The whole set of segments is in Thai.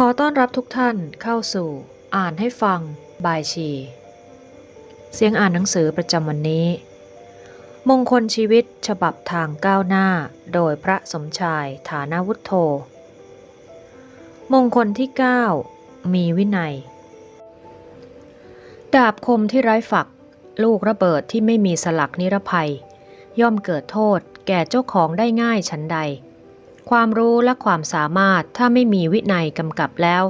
ขอต้อนรับทุกท่านเข้าสู่ อ่านให้ฟังบายชี เสียงอ่านหนังสือประจำวันนี้ มงคลชีวิตฉบับทางก้าวหน้า โดยพระสมชายฐานาวุฒโธ มงคลที่ 9 มีวินัย ดาบคมที่ไร้ฝัก ลูกระเบิดที่ไม่มีสลักนิรภัย ย่อมเกิดโทษแก่เจ้าของได้ง่ายฉันใด ความรู้และความสามารถถ้าไม่มีวินัยกำกับแล้ว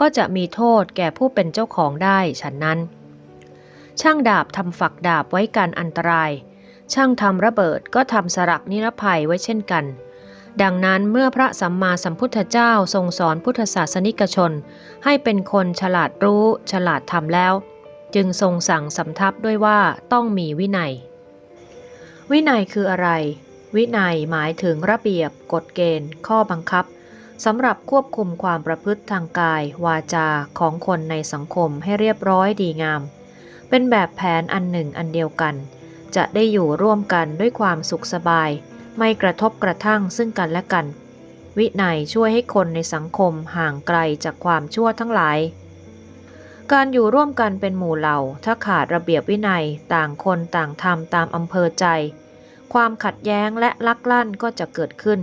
ก็จะมีโทษแก่ผู้เป็นเจ้าของได้ฉันนั้น ช่างดาบทำฝักดาบไว้กันอันตราย ช่างทำระเบิดก็ทำสลักนิรภัยไว้เช่นกัน ดังนั้นเมื่อพระสัมมาสัมพุทธเจ้าทรงสอนพุทธศาสนิกชน ให้เป็นคนฉลาดรู้ ฉลาดทำแล้ว จึงทรงสั่งสำทับด้วยว่าต้องมีวินัย วินัยคืออะไร วินัยหมายถึงระเบียบ กฎเกณฑ์ ข้อบังคับสำหรับควบคุมความประพฤติทางกาย วาจาของคนในสังคมให้เรียบร้อยดีงาม เป็นแบบแผนอันหนึ่งอันเดียวกัน จะได้อยู่ร่วมกันด้วยความสุขสบาย ไม่กระทบกระทั่งซึ่งกันและกัน วินัยช่วยให้คนในสังคมห่างไกลจากความชั่วทั้งหลาย การอยู่ร่วมกันเป็นหมู่เหล่า ถ้าขาดระเบียบวินัยต่างคนต่างทำตามอำเภอใจ ความขัดแย้งและลักลั่นก็จะเกิดขึ้น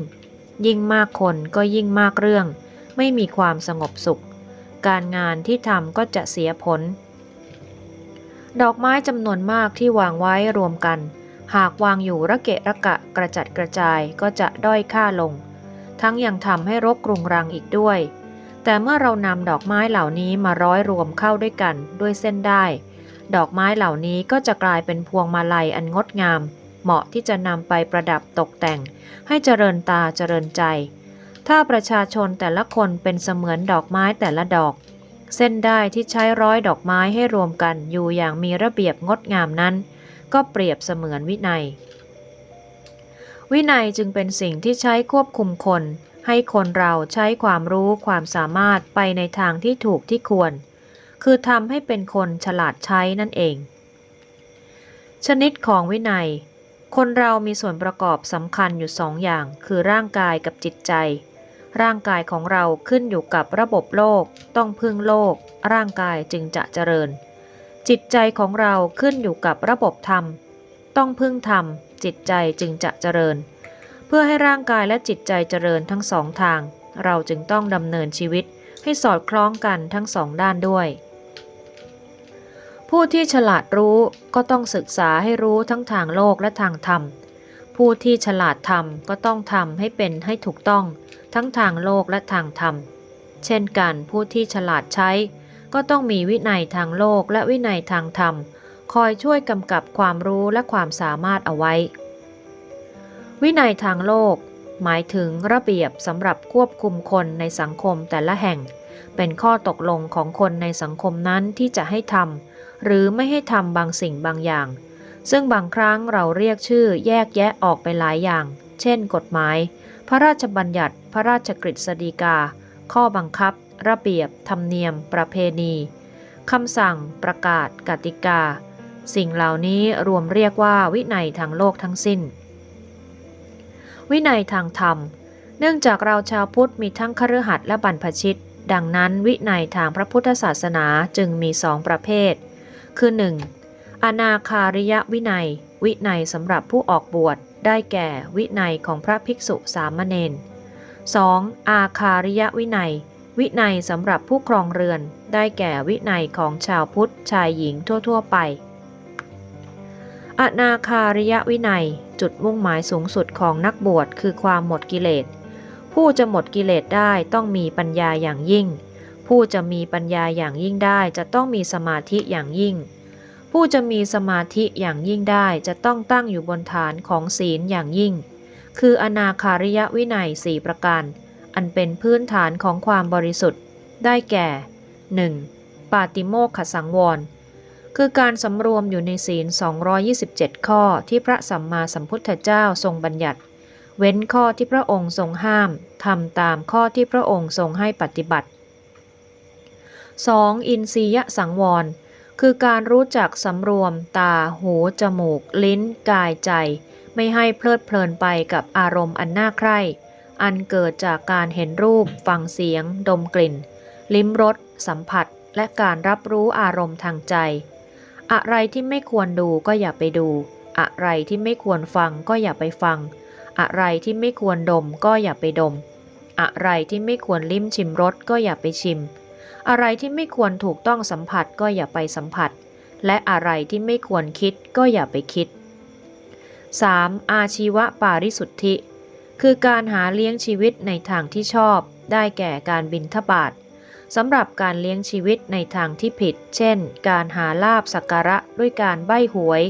ยิ่งมากคนก็ยิ่งมากเรื่อง ไม่มีความสงบสุข การงานที่ทำก็จะเสียผล ดอกไม้จำนวนมากที่วางไว้รวมกัน หากวางอยู่ระเกะระกะกระจัดกระจายก็จะด้อยค่าลง ทั้งยังทำให้รกกรุงรังอีกด้วย แต่เมื่อเรานำดอกไม้เหล่านี้มาร้อยรวมเข้าด้วยกันด้วยเส้นได้ ดอกไม้เหล่านี้ก็จะกลายเป็นพวงมาลัยอันงดงาม เหมาะที่จะนำไปประดับตกแต่ง ให้เจริญตาเจริญใจ ถ้าประชาชนแต่ละคนเป็นเสมือนดอกไม้แต่ละดอก เส้นได้ที่ใช้ร้อยดอกไม้ให้รวมกันอยู่อย่างมีระเบียบงดงามนั้น ก็เปรียบเสมือนวินัย วินัยจึงเป็นสิ่งที่ใช้ควบคุมคน ให้คนเราใช้ความรู้ความสามารถไปในทางที่ถูกที่ควร คือทำให้เป็นคนฉลาดใช้นั่นเองชนิดของวินัย คนเรามีส่วนประกอบสำคัญอยู่สองอย่าง คือร่างกายกับจิตใจ ร่างกายของเราขึ้นอยู่กับระบบโลก ต้องพึ่งโลก ร่างกายจึงจะเจริญ จิตใจของเราขึ้นอยู่กับระบบธรรม ต้องพึ่งธรรม จิตใจจึงจะเจริญ เพื่อให้ร่างกายและจิตใจเจริญทั้งสองทาง เราจึงต้องดำเนินชีวิตให้สอดคล้องกันทั้งสองด้านด้วย ผู้ที่ฉลาดรู้ก็ต้องศึกษาให้รู้ทั้งทางโลกและทางธรรม ผู้ที่ฉลาดทำก็ต้องทำให้เป็นให้ถูกต้อง ทั้งทางโลกและทางธรรม เช่นกันผู้ที่ฉลาดใช้ ก็ต้องมีวินัยทางโลกและวินัยทางธรรม คอยช่วยกำกับความรู้และความสามารถเอาไว้ วินัยทางโลก หมายถึงระเบียบสำหรับควบคุมคนในสังคมแต่ละแห่ง เป็นข้อตกลงของคนในสังคมนั้นที่จะให้ทำ หรือไม่ให้ทำบางสิ่งบางอย่าง ซึ่งบางครั้งเราเรียกชื่อแยกแยะออกไปหลายอย่าง เช่น กฎหมาย พระราชบัญญัติ พระราชกฤษฎีกา ข้อบังคับ ระเบียบ ธรรมเนียม ประเพณีคำสั่ง ประกาศ กติกา สิ่งเหล่านี้รวมเรียกว่าวินัยทางโลกทั้งสิ้น วินัยทางธรรม เนื่องจากเราชาวพุทธมีทั้งคฤหัสถ์และบรรพชิต ดังนั้นวินัยทางพระพุทธศาสนาจึงมีสองประเภท คือ 1. อนาคาริยวินัย วินัยสำหรับผู้ออกบวชได้แก่วินัยของพระภิกษุสามเณร 2. อาคาริยวินัย วินัยสำหรับผู้ครองเรือน ได้แก่วินัยของชาวพุทธชายหญิงทั่ว ๆ ไป อนาคาริยวินัยจุดมุ่งหมายสูงสุดของนักบวชคือความหมดกิเลส ผู้จะหมดกิเลสได้ต้องมีปัญญาอย่างยิ่ง ผู้จะมีปัญญาอย่างยิ่งได้จะต้องมีสมาธิอย่างยิ่ง ผู้จะมีสมาธิอย่างยิ่งได้จะต้องตั้งอยู่บนฐานของศีลอย่างยิ่ง คืออนาคาริยวินัยสี่ประการ อันเป็นพื้นฐานของความบริสุทธิ์ ได้แก่ 1. ปาติโมกขสังวร คือการสำรวมอยู่ในศีล 227 ข้อที่พระสัมมาสัมพุทธเจ้าทรงบัญญัติ เว้นข้อที่พระองค์ทรงห้ามทำตามข้อที่พระองค์ทรงให้ปฏิบัติ 2. อินทรียสังวร คือการรู้จักสำรวม ตา หู จมูก ลิ้น กายใจ ไม่ให้เพลิดเพลินไปกับอารมณ์อันน่าใคร่ อันเกิดจากการเห็นรูป ฟังเสียง ดมกลิ่น ลิ้มรส สัมผัส และการรับรู้อารมณ์ทางใจ อะไรที่ไม่ควรดูก็อย่าไปดู อะไรที่ไม่ควรฟังก็อย่าไปฟัง อะไรที่ไม่ควรดมก็อย่าไปดม อะไรที่ไม่ควรลิ้มชิมรสก็อย่าไปชิม อะไรที่ไม่ควรถูกต้องสัมผัสก็อย่าไปสัมผัส และอะไรที่ไม่ควรคิดก็อย่าไปคิด 3. อาชีวะปาริสุทธิ คือการหาเลี้ยงชีวิตในทางที่ชอบ ได้แก่การบินทบาทสำหรับการเลี้ยงชีวิตในทางที่ผิด เช่น การหาลาบสักการะด้วยการใบ้หวย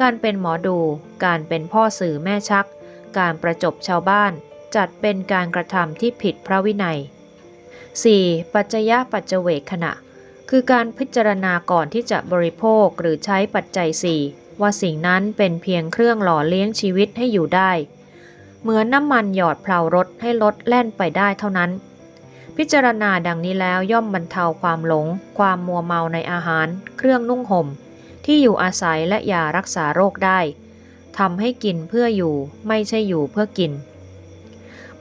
การเป็นหมอดู การเป็นพ่อสื่อแม่ชัก การประจบชาวบ้าน จัดเป็นการกระทำที่ผิดพระวินัย 4. ปัจจยปัจเจเวขณะ คือการพิจารณาก่อนที่จะบริโภคหรือใช้ปัจจัย 4 ว่าสิ่งนั้นเป็นเพียงเครื่องหล่อเลี้ยงชีวิตให้อยู่ได้ เหมือนน้ำมันหยอดเพลารถให้รถแล่นไปได้เท่านั้น พิจารณาดังนี้แล้วย่อมบรรเทาความหลง ความมัวเมาในอาหาร เครื่องนุ่งห่ม ที่อยู่อาศัยและยารักษาโรคได้ทำให้กินเพื่ออยู่ไม่ใช่อยู่เพื่อกิน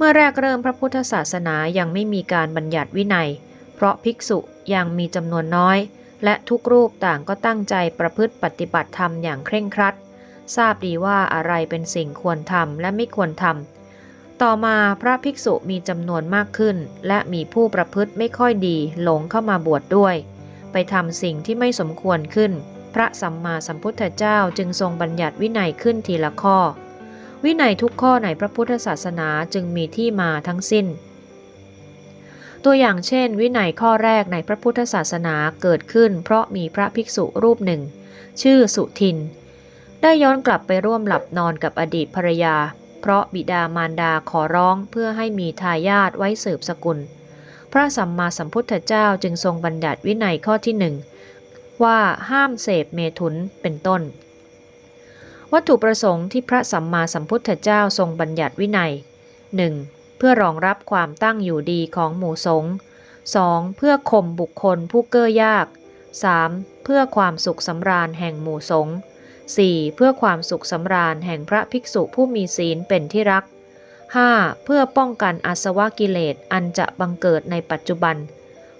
มื่อแรกเริ่มพระพุทธศาสนายังไม่มีการบัญญัติวินัย เพราะภิกษุยังมีจำนวนน้อย และทุกรูปต่างก็ตั้งใจประพฤติปฏิบัติธรรมอย่างเคร่งครัด ทราบดีว่าอะไรเป็นสิ่งควรทำและไม่ควรทำต่อมาพระภิกษุมีจำนวนมากขึ้น และมีผู้ประพฤติไม่ค่อยดีหลงเข้ามาบวชดด้วย ไปทำสิ่งที่ไม่สมควรขึ้น พระสัมมาสัมพุทธเจ้าจึงทรงบัญญัติวินัยขึ้นทีละข้อ วินัยทุกข้อในพระพุทธศาสนาจึงมีที่มาทั้งสิ้น ตัวอย่างเช่น วินัยข้อแรกในพระพุทธศาสนาเกิดขึ้น เพราะมีพระภิกษุรูปหนึ่ง ชื่อสุทิน ได้ย้อนกลับไปร่วมหลับนอนกับอดีตภรรยา เพราะบิดามารดาขอร้องเพื่อให้มีทายาทไว้สืบสกุล พระสัมมาสัมพุทธเจ้าจึงทรงบัญญัติวินัยข้อที่หนึ่งว่าห้ามเสพเมถุนเป็นต้น วัตถุประสงค์ที่พระสัมมาสัมพุทธเจ้าทรงบัญญัติวินัย 1. เพื่อรองรับความตั้งอยู่ดีของหมู่สงฆ์ 2. เพื่อข่มบุคคลผู้เก้อยาก 3. เพื่อความสุขสำราญแห่งหมู่สงฆ์ 4. เพื่อความสุขสำราญแห่งพระภิกษุผู้มีศีลเป็นที่รัก 5. เพื่อป้องกันอาสวะกิเลสอันจะบังเกิดในปัจจุบัน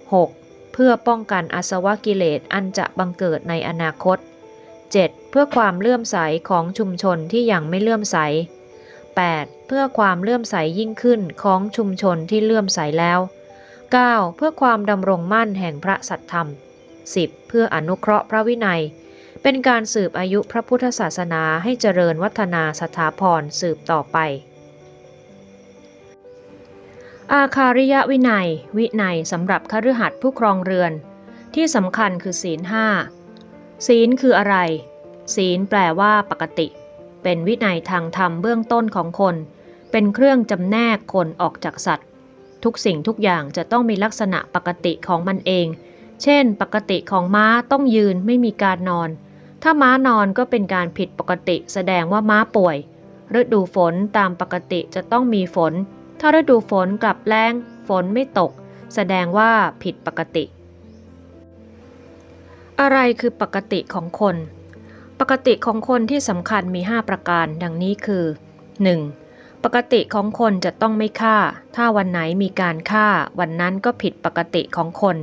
6. เพื่อป้องกันอาสวะกิเลสอันจะบังเกิดในอนาคต 7. เพื่อความเลื่อมใสของชุมชนที่ยังไม่เลื่อมใส 8. เพื่อความเลื่อมใสยิ่งขึ้นของชุมชนที่เลื่อมใสแล้ว 9. เพื่อความดำรงมั่นแห่งพระสัตธรรม 10. เพื่ออนุเคราะห์พระวินัย เป็นการสืบอายุพระพุทธศาสนาให้เจริญวัฒนาสถาพรสืบต่อไป อาคาริยวินัย วินัยสำหรับคฤหัสถ์ผู้ครองเรือน ที่สำคัญคือศีลห้าศีลคืออะไร ศีลแปลว่าปกติ เป็นวินัยทางธรรมเบื้องต้นของคน เป็นเครื่องจำแนกคนออกจากสัตว์ ทุกสิ่งทุกอย่างจะต้องมีลักษณะปกติของมันเอง เช่น ปกติของม้าต้องยืนไม่มีการนอน ถ้าม้านอนก็เป็นการผิดปกติแสดงว่าม้าป่วย ฤดูฝนตามปกติจะต้องมีฝน ถ้าฤดูฝนกลับแรงฝนไม่ตก แสดงว่าผิดปกติ อะไรคือปกติของคน ปกติของคนที่สำคัญมี 5 ประการ ดังนี้คือ 1. ปกติของคนจะต้องไม่ฆ่า ถ้าวันไหนมีการฆ่า วันนั้นก็ผิดปกติของคน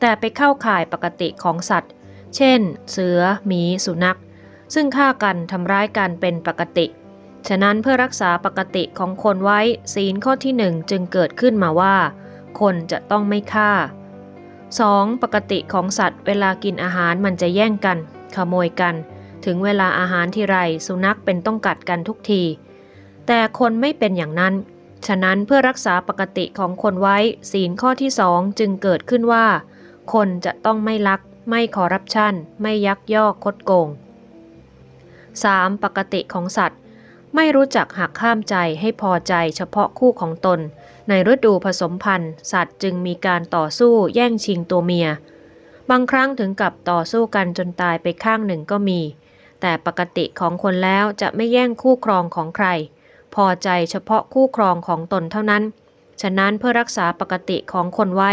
แต่ไปเข้าข่ายปกติของสัตว์ เช่น เสือ หมี สุนัข ซึ่งฆ่ากันทำร้ายกันเป็นปกติ ฉะนั้นเพื่อรักษาปกติของคนไว้ ศีลข้อที่หนึ่งจึงเกิดขึ้นมาว่า คนจะต้องไม่ฆ่า 2. ปกติของสัตว์ เวลากินอาหารมันจะแย่งกัน ขโมยกัน ถึงเวลาอาหารที่ไรสุนัขเป็นต้องกัดกันทุกที แต่คนไม่เป็นอย่างนั้น ฉะนั้นเพื่อรักษาปกติของคนไว้ศีลข้อที่สองจึงเกิดขึ้นว่า คนจะต้องไม่ลัก ไม่คอร์รัปชันไม่ยักยอกคดโกง 3. ปกติของสัตว์ ไม่รู้จักหักข้ามใจให้พอใจเฉพาะคู่ของตน ในฤดูผสมพันธุ์ สัตว์จึงมีการต่อสู้แย่งชิงตัวเมีย บางครั้งถึงกับต่อสู้กันจนตายไปข้างหนึ่งก็มี แต่ปกติของคนแล้วจะไม่แย่งคู่ครองของใคร พอใจเฉพาะคู่ครองของตนเท่านั้น ฉะนั้นเพื่อรักษาปกติของคนไว้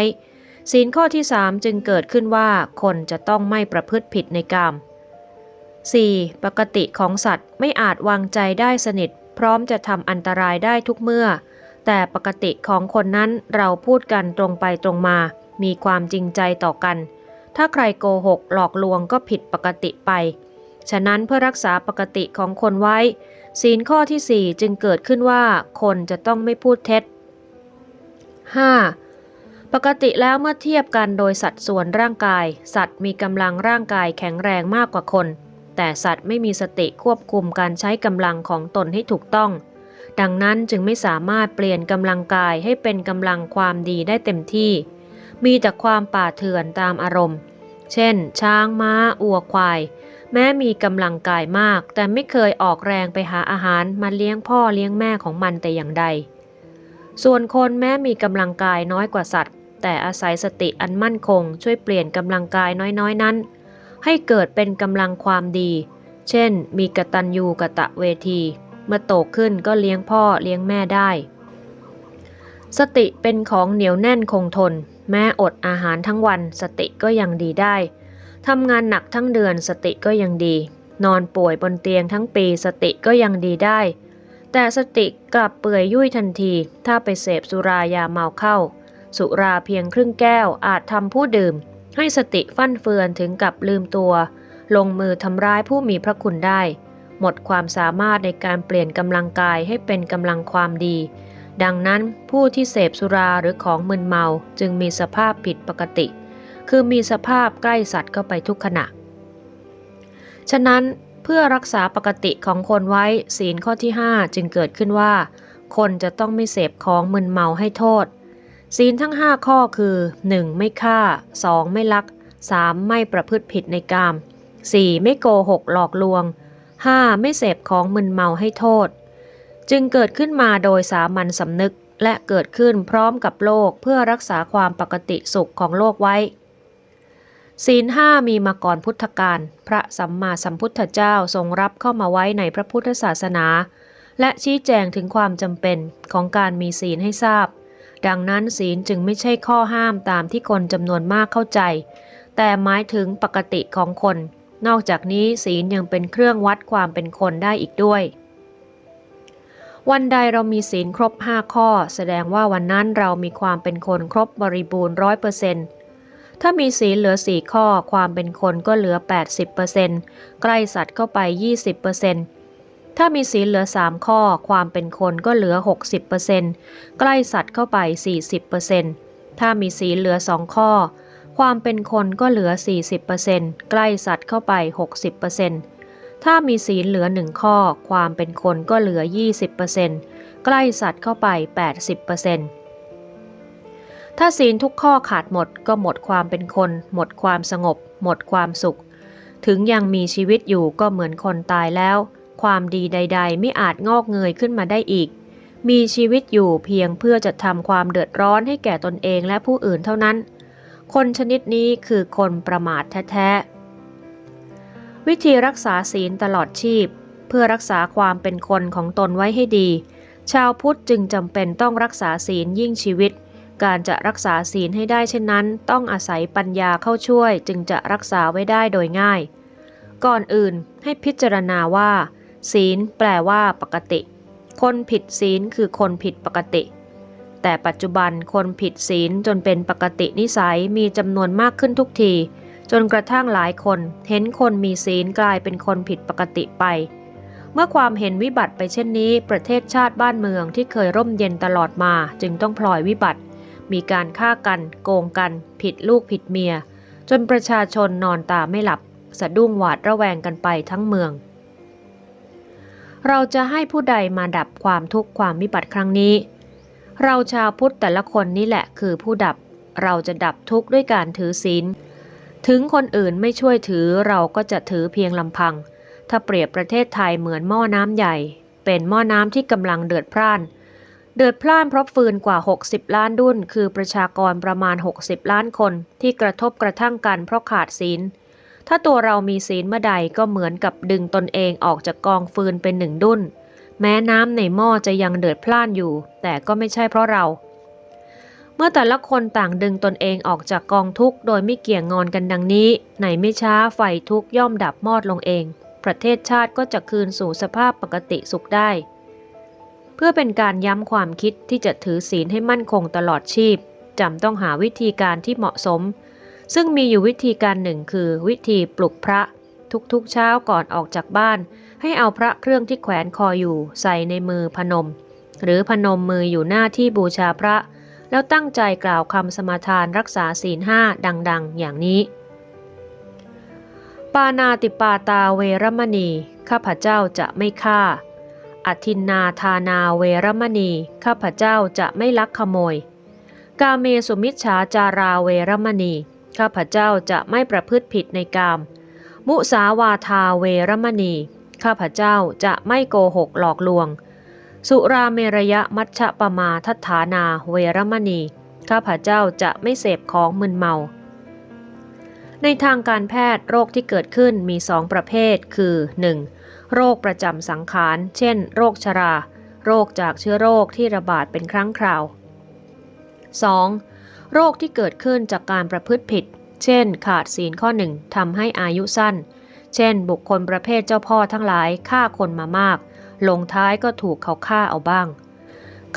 ศีลข้อที่สามจึงเกิดขึ้นว่าคนจะต้องไม่ประพฤติผิดในกาม 4. ปกติของสัตว์ไม่อาจวางใจได้สนิท พร้อมจะทำอันตรายได้ทุกเมื่อ แต่ปกติของคนนั้นเราพูดกันตรงไปตรงมา มีความจริงใจต่อกัน ถ้าใครโกหกหลอกลวงก็ผิดปกติไป ฉะนั้นเพื่อรักษาปกติของคนไว้ ศีลข้อที่ 4 จึงเกิดขึ้นว่าคนจะต้องไม่พูดเท็จ 5. ปกติแล้วเมื่อเทียบกันโดยสัดส่วนร่างกาย สัตว์มีกำลังร่างกายแข็งแรงมากกว่าคน แต่สัตว์ไม่มีสติควบคุมการใช้กำลังของตนให้ถูกต้อง ดังนั้นจึงไม่สามารถเปลี่ยนกำลังกายให้เป็นกำลังความดีได้เต็มที่ มีแต่ความป่าเถื่อนตามอารมณ์ เช่น ช้างม้าอัวควาย แม้มีกำลังกายมาก แต่ไม่เคยออกแรงไปหาอาหารมาเลี้ยงพ่อเลี้ยงแม่ของมันแต่อย่างใด ส่วนคนแม้มีกำลังกายน้อยกว่าสัตว์ แต่อาศัยสติอันมั่นคง ช่วยเปลี่ยนกำลังกายน้อยๆนั้น ให้เกิดเป็นกำลังความดี เช่น มีกตัญญูกะตะเวที เมื่อโตขึ้นก็เลี้ยงพ่อเลี้ยงแม่ได้ สติเป็นของเหนียวแน่นคงทน แม้อดอาหารทั้งวันสติก็ยังดีได้ ทำงานหนักทั้งเดือนสติก็ยังดี นอนป่วยบนเตียงทั้งปีสติก็ยังดีได้ แต่สติกลับเปื่อยยุ่ยทันที ถ้าไปเสพสุรายาเมาเข้า สุราเพียงครึ่งแก้วอาจทำผู้ดื่ม ให้สติฟั่นเฟือนถึงกับลืมตัว ลงมือทำร้ายผู้มีพระคุณได้ หมดความสามารถในการเปลี่ยนกำลังกายให้เป็นกำลังความดี ดังนั้นผู้ที่เสพสุราหรือของมึนเมาจึงมีสภาพผิดปกติ คือมีสภาพใกล้สัตว์เข้าไปทุกขณะ ฉะนั้นเพื่อรักษาปกติของคนไว้ศีลข้อที่ 5 จึงเกิดขึ้นว่า คนจะต้องไม่เสพของมึนเมาให้โทษ ศีลทั้ง 5 ข้อคือ 1. ไม่ฆ่า 2. ไม่ลัก 3. ไม่ประพฤติผิดในกาม 4. ไม่โกหกหลอกลวง 5. ไม่เสพของมึนเมาให้โทษ จึงเกิดขึ้นมาโดยสามัญสำนึกและเกิดขึ้นพร้อมกับโลกเพื่อรักษาความปกติสุขของโลกไว้ ศีลห้ามีมาก่อนพุทธกาลพระสัมมาสัมพุทธเจ้าทรงรับเข้ามาไว้ในพระพุทธศาสนา และชี้แจงถึงความจำเป็นของการมีศีลให้ทราบ ดังนั้นศีลจึงไม่ใช่ข้อห้ามตามที่คนจำนวนมากเข้าใจ แต่หมายถึงปกติของคน นอกจากนี้ศีลยังเป็นเครื่องวัดความเป็นคนได้อีกด้วย วันใดเรามีศีลครบ 5 ข้อ แสดงว่าวันนั้นเรามีความเป็นคนครบบริบูรณ์ร้อยเปอร์เซนต์ ถ้ามีศีลเหลือ4ข้อความเป็นคนก็เหลือ 80%ใกล้สัตว์เข้าไป 20%ถ้ามีศีลเหลือ3ข้อความเป็นคนก็เหลือ 60%ใกล้สัตว์เข้าไป 40%ถ้ามีศีลเหลือ2ข้อ ความเป็นคนก็เหลือ 40%ใกล้สัตว์เข้าไป 60%ถ้ามีศีลเหลือ1ข้อ ความเป็นคนก็เหลือ 20%ใกล้สัตว์เข้าไป 80% ถ้าศีลทุกข้อขาดหมดก็หมดความเป็นคน หมดความสงบ หมดความสุข ถึงยังมีชีวิตอยู่ก็เหมือนคนตายแล้ว ความดีใด ๆ ไม่อาจงอกเงยขึ้นมาได้อีก มีชีวิตอยู่เพียงเพื่อจะทำความเดือดร้อนให้แก่ตนเองและผู้อื่นเท่านั้น คนชนิดนี้คือคนประมาทแท้ๆ วิธีรักษาศีลตลอดชีพ เพื่อรักษาความเป็นคนของตนไว้ให้ดี ชาวพุทธจึงจำเป็นต้องรักษาศีลยิ่งชีวิต การจะรักษาศีลให้ได้เช่นนั้น ต้องอาศัยปัญญาเข้าช่วยจึงจะรักษาไว้ได้โดยง่าย ก่อนอื่นให้พิจารณาว่า ศีลแปลว่าปกติ คนผิดศีลคือคนผิดปกติ แต่ปัจจุบันคนผิดศีลจนเป็นปกตินิสัยมีจำนวนมากขึ้นทุกที จนกระทั่งหลายคน เห็นคนมีศีลกลายเป็นคนผิดปกติไปเมื่อความเห็นวิบัติไปเช่นนี้ ประเทศชาติบ้านเมืองที่เคยร่มเย็นตลอดมาจึงต้องพลอยวิบัติ มีการฆ่ากัน โกงกัน ผิดลูกผิดเมีย จนประชาชนนอนตาไม่หลับ สะดุ้งหวาดระแวงกันไปทั้งเมือง เราจะให้ผู้ใดมาดับความทุกข์ความวิบัติครั้งนี้ เราชาวพุทธแต่ละคนนี่แหละคือผู้ดับ เราจะดับทุกข์ด้วยการถือศีล ถึงคนอื่นไม่ช่วยถือเราก็จะถือเพียงลำพัง ถ้าเปรียบประเทศไทยเหมือนหม้อน้ำใหญ่ เป็นหม้อน้ำที่กำลังเดือดพร่าน เดือดพล่านเพราะฟืนกว่า 60 ล้านดุนคือประชากรประมาณ 60 ล้านคนที่กระทบกระทั่งกันเพราะขาดศีล ถ้าตัวเรามีศีลเมื่อใดก็เหมือนกับดึงตนเองออกจากกองฟืนเป็นหนึ่งดุนแม้น้ำในหม้อจะยังเดือดพล่านอยู่ แต่ก็ไม่ใช่เพราะเรา เมื่อแต่ละคนต่างดึงตนเองออกจากกองทุกข์โดยไม่เกี่ยงงอนกันดังนี้ในไม่ช้าไฟทุกย่อมดับมอดลงเอง ประเทศชาติก็จะคืนสู่สภาพปกติสุขได้ เพื่อเป็นการย้ำความคิดที่จะถือศีลให้มั่นคงตลอดชีพจำต้องหาวิธีการที่เหมาะสม ซึ่งมีอยู่วิธีการหนึ่งคือวิธีปลุกพระ ทุกๆเช้าก่อนออกจากบ้าน ให้เอาพระเครื่องที่แขวนคออยู่ใส่ในมือพนม หรือพนมมืออยู่หน้าที่บูชาพระ แล้วตั้งใจกล่าวคำสมาทานรักษาศีลห้าดัง ๆ อย่างนี้ ปานาติปาตาเวรมณี ข้าพเจ้าจะไม่ฆ่า อทินนาทานาเวรมณี ข้าพเจ้าจะไม่ลักขโมย กาเมสุมิชฉาจาราเวรมณี ข้าพเจ้าจะไม่ประพฤติผิดในกาม มุสาวาทาเวรมณี ข้าพเจ้าจะไม่โกหกหลอกลวง สุราเมรยะมัชฌะปมาทัฐานาเวรมณี ข้าพเจ้าจะไม่เสพของมึนเมาในทางการแพทย์โรคที่เกิดขึ้นมีสองประเภทคือ 1. โรคประจำสังขาร เช่น โรคชรา โรคจากเชื้อโรคที่ระบาดเป็นครั้งคราว 2. โรคที่เกิดขึ้นจากการประพฤติผิด เช่น ขาดศีลข้อหนึ่งทำให้อายุสั้น เช่น บุคคลประเภทเจ้าพ่อทั้งหลายฆ่าคนมามาก ลงท้ายก็ถูกเขาฆ่าเอาบ้าง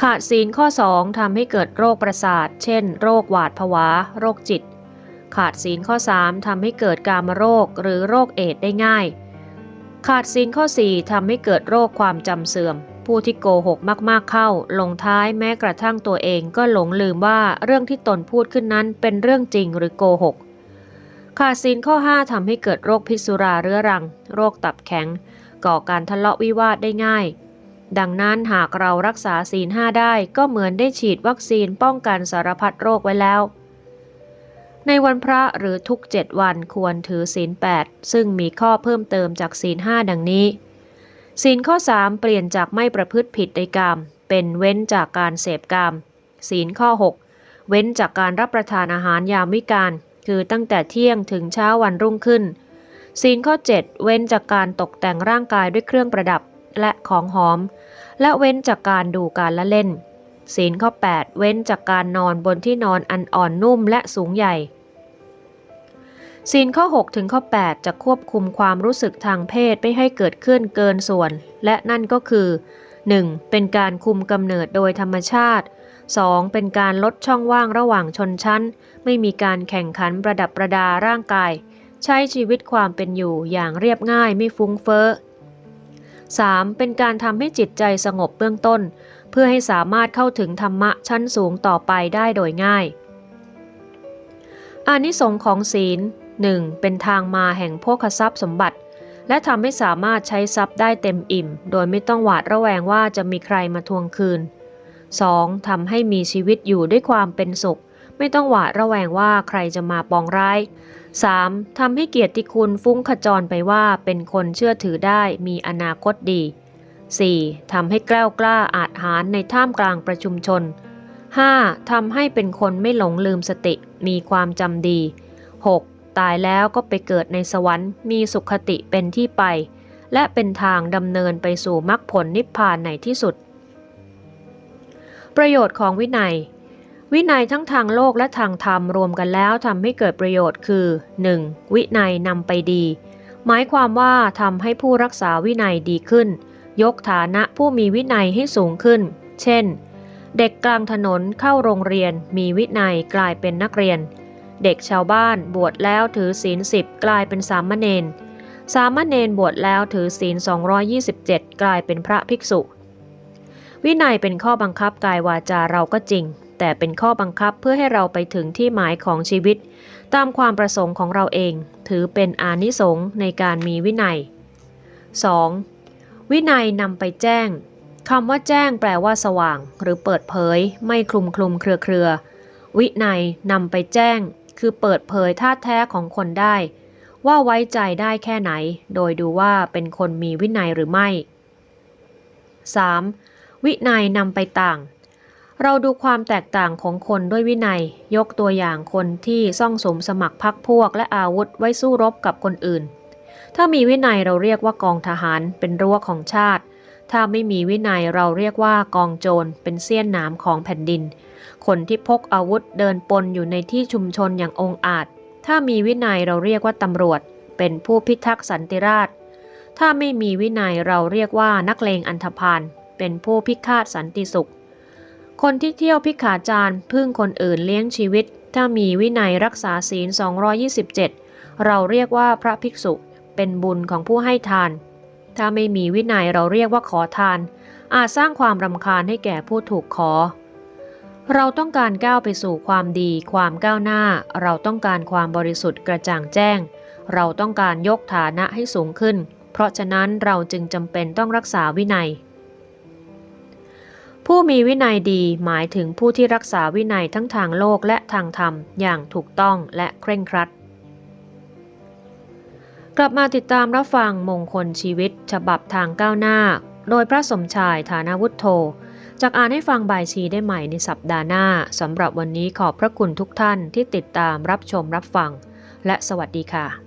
ขาดศีลข้อ 2ทำให้เกิดโรคประสาท เช่น โรคหวาดผวา โรคจิต ขาดศีลข้อ 3ทำให้เกิดกามโรคหรือโรคเอดได้ง่าย ขาดศีลข้อ 4ทำให้เกิดโรคความจำเสื่อม ผู้ที่โกหกมากๆเข้า ลงท้ายแม้กระทั่งตัวเองก็หลงลืมว่าเรื่องที่ตนพูดขึ้นนั้นเป็นเรื่องจริงหรือโกหก ขาดศีลข้อ 5ทำให้เกิดโรคพิษสุราเรื้อรัง โรคตับแข็ง ก่อการทะเลาะวิวาทได้ง่าย ดังนั้นหากเรารักษาศีลห้าได้ก็เหมือนได้ฉีดวัคซีนป้องกันสารพัดโรคไว้แล้ว ในวันพระหรือทุกเจ็ดวันควรถือศีล8ซึ่งมีข้อเพิ่มเติมจากศีลห้าดังนี้ ศีลข้อ 3 เปลี่ยนจากไม่ประพฤติผิดในกามเป็นเว้นจากการเสพกามศีลข้อ 6 เว้นจากการรับประทานอาหารยามวิกาลคือตั้งแต่เที่ยงถึงเช้าวันรุ่งขึ้น ศีลข้อ 7 เว้นจากการตกแต่งร่างกายด้วยเครื่องประดับและของหอม และเว้นจากการดูการละเล่น ศีลข้อ 8 เว้นจากการนอนบนที่นอนอันอ่อนนุ่มและสูงใหญ่ ศีลข้อ 6 ถึงข้อ 8 จะควบคุมความรู้สึกทางเพศไม่ให้เกิดขึ้นเกินส่วน และนั่นก็คือ 1. เป็นการคุมกำเนิดโดยธรรมชาติ 2. เป็นการลดช่องว่างระหว่างชนชั้น ไม่มีการแข่งขันประดับประดาร่างกาย ใช้ชีวิตความเป็นอยู่อย่างเรียบง่ายไม่ฟุ้งเฟ้อ 3. เป็นการทำให้จิตใจสงบเบื้องต้น เพื่อให้สามารถเข้าถึงธรรมะชั้นสูงต่อไปได้โดยง่ายอานิสงส์ของศีล 1. เป็นทางมาแห่งโภคทรัพย์สมบัติ และทำให้สามารถใช้ทรัพย์ได้เต็มอิ่ม โดยไม่ต้องหวาดระแวงว่าจะมีใครมาทวงคืน 2. ทำให้มีชีวิตอยู่ด้วยความเป็นสุข ไม่ต้องหวาดระแวงว่าใครจะมาปองร้าย 3. ทำให้เกียรติคุณฟุ้งขจรไปว่าเป็นคนเชื่อถือได้มีอนาคตดี 4. ทำให้แกล้วกล้าอาจหารในท่ามกลางประชุมชน 5. ทำให้เป็นคนไม่หลงลืมสติ มีความจำดี 6. ตายแล้วก็ไปเกิดในสวรรค์มีสุขติเป็นที่ไป และเป็นทางดำเนินไปสู่มรรคผลนิพพานในที่สุด ประโยชน์ของวินัย วินัยทั้งทางโลกและทางธรรมรวมกันแล้วทำให้เกิดประโยชน์คือ 1. วินัยนำไปดี หมายความว่าทำให้ผู้รักษาวินัยดีขึ้น ยกฐานะผู้มีวินัยให้สูงขึ้น เช่น เด็กกลางถนนเข้าโรงเรียน มีวินัยกลายเป็นนักเรียน เด็กชาวบ้านบวชแล้วถือศีลสิบกลายเป็นสามเณรสามเณรบวชแล้วถือศีล 227 กลายเป็นพระภิกษุ วินัยเป็นข้อบังคับกายวาจาเราก็จริง แต่เป็นข้อบังคับเพื่อให้เราไปถึงที่หมายของชีวิต ตามความประสงค์ของเราเอง ถือเป็นอานิสงส์ในการมีวินัย 2. วินัยนำไปแจ้งคำว่าแจ้งแปลว่าสว่าง หรือเปิดเผย ไม่คลุมคลุมเครือเครือ วินัยนำไปแจ้ง คือเปิดเผยท่าแท้ของคนได้ ว่าไว้ใจได้แค่ไหน โดยดูว่าเป็นคนมีวินัยหรือไม่ 3. วินัยนำไปต่าง เราดูความแตกต่างของคนด้วยวินัย ยกตัวอย่างคนที่ซ่องสมสมัครพักพวกและอาวุธไว้สู้รบกับคนอื่น ถ้ามีวินัยเราเรียกว่ากองทหารเป็นรั้วของชาติ ถ้าไม่มีวินัยเราเรียกว่ากองโจรเป็นเสี้ยนหนามของแผ่นดิน คนที่พกอาวุธเดินปนอยู่ในที่ชุมชนอย่างองอาจ ถ้ามีวินัยเราเรียกว่าตำรวจ เป็นผู้พิทักษ์สันติราษฎร์ถ้าไม่มีวินัยเราเรียกว่านักเลงอันธพาลเป็นผู้พิฆาตสันติสุข คนที่เที่ยวพิขาจารพึ่งคนอื่นเลี้ยงชีวิต ถ้ามีวินัยรักษาศีล 227 เราเรียกว่าพระภิกษุ เป็นบุญของผู้ให้ทาน ถ้าไม่มีวินัยเราเรียกว่าขอทาน อาจสร้างความรำคาญให้แก่ผู้ถูกขอ เราต้องการก้าวไปสู่ความดี ความก้าวหน้า เราต้องการความบริสุทธิ์กระจ่างแจ้ง เราต้องการยกฐานะให้สูงขึ้น เพราะฉะนั้นเราจึงจำเป็นต้องรักษาวินัย ผู้มีวินัยดีหมายถึงผู้ที่รักษาวินัยทั้งทางโลกและทางธรรมอย่างถูกต้องและเคร่งครัด กลับมาติดตามรับฟังมงคลชีวิต ฉบับทางก้าวหน้า โดยพระสมชายฐานวุฒโธ จากอ่านให้ฟังบายชีได้ใหม่ในสัปดาห์หน้าสำหรับวันนี้ขอบพระคุณทุกท่านที่ติดตามรับชมรับฟัง และสวัสดีค่ะ